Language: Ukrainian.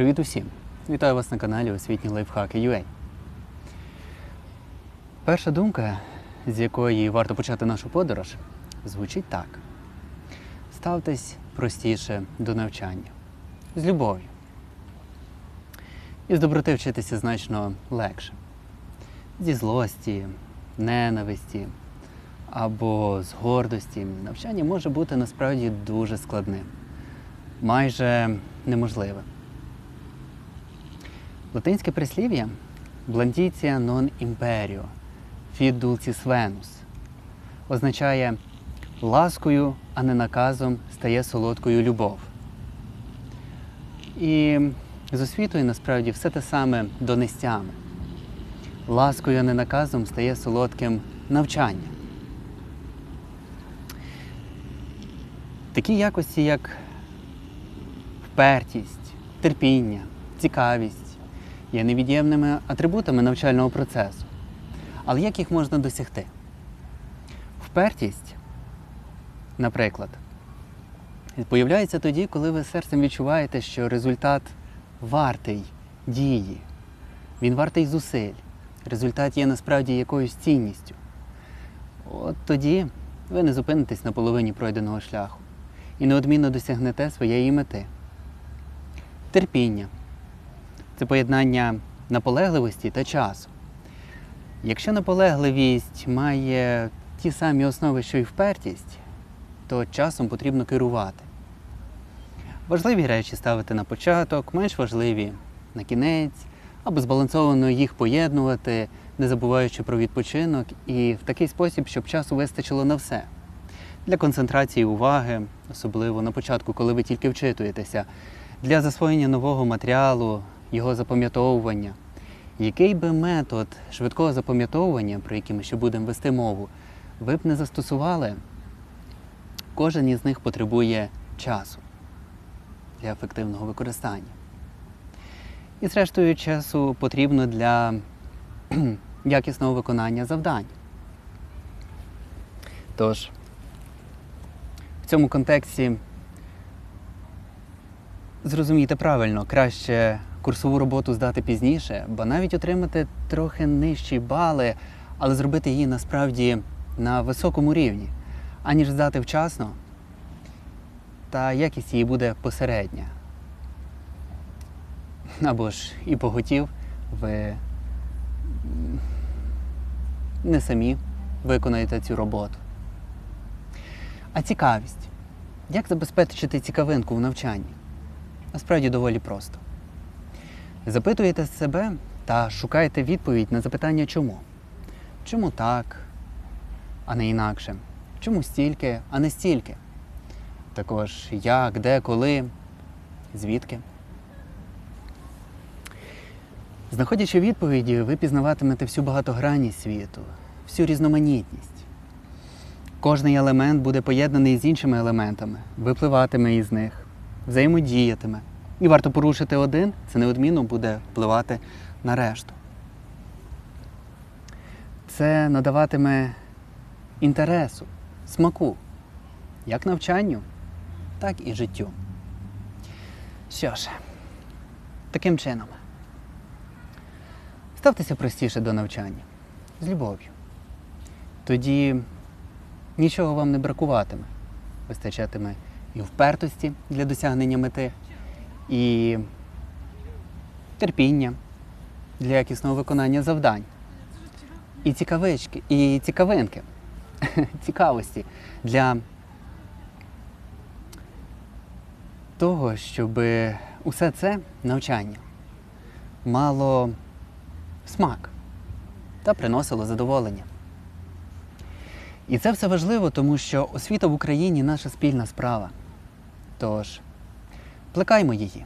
Привіт усім! Вітаю вас на каналі Освітні Лайфхаки UA. Перша думка, з якої варто почати нашу подорож, звучить так: ставтесь простіше до навчання з любов'ю. І з доброти вчитися значно легше. Зі злості, ненависті або з гордості навчання може бути насправді дуже складним, майже неможливим. Латинське прислів'я Blandizia non imperio, dulcis venus означає ласкою, а не наказом стає солодкою любов. І з освітою насправді все те саме донестями. Ласкою, а не наказом стає солодким навчання. Такі якості, як впертість, терпіння, цікавість, є невід'ємними атрибутами навчального процесу. Але як їх можна досягти? Впертість, наприклад, появляється тоді, коли ви серцем відчуваєте, що результат вартий дії, він вартий зусиль. Результат є насправді якоюсь цінністю. От тоді ви не зупинитесь на половині пройденого шляху і неодмінно досягнете своєї мети. Терпіння це поєднання наполегливості та часу. Якщо наполегливість має ті самі основи, що й впертість, то часом потрібно керувати. Важливі речі ставити на початок, менш важливі на кінець, або збалансовано їх поєднувати, не забуваючи про відпочинок, і в такий спосіб, щоб часу вистачило на все. Для концентрації уваги, особливо на початку, коли ви тільки вчитуєтеся, для засвоєння нового матеріалу, його запам'ятовування. Який би метод швидкого запам'ятовування, про який ми ще будемо вести мову, ви б не застосували, кожен із них потребує часу для ефективного використання. І, зрештою, часу потрібно для якісного виконання завдань. Тож, в цьому контексті зрозумійте правильно, краще курсову роботу здати пізніше, бо навіть отримати трохи нижчі бали, але зробити її насправді на високому рівні, аніж здати вчасно, та якість її буде посередня. Або ж і поготів ви не самі виконаєте цю роботу. А цікавість. Як забезпечити цікавинку в навчанні? Насправді доволі просто. Запитуєте себе та шукаєте відповідь на запитання чому. Чому так, а не інакше? Чому стільки, а не стільки? Також як, де, коли, звідки. Знаходячи відповіді, ви пізнаватимете всю багатогранність світу, всю різноманітність. Кожний елемент буде поєднаний з іншими елементами, випливатиме із них, взаємодіятиме. І варто порушити один, це неодмінно буде впливати на решту. Це надаватиме інтересу, смаку, як навчанню, так і життю. Що ж, таким чином, ставтеся простіше до навчання з любов'ю. Тоді нічого вам не бракуватиме, вистачатиме і впертості для досягнення мети, і терпіння для якісного виконання завдань, і цікавички, і цікавинки, цікавості для того, щоб усе це навчання мало смак та приносило задоволення. І це все важливо, тому що освіта в Україні наша спільна справа. Тож, плекаймо її.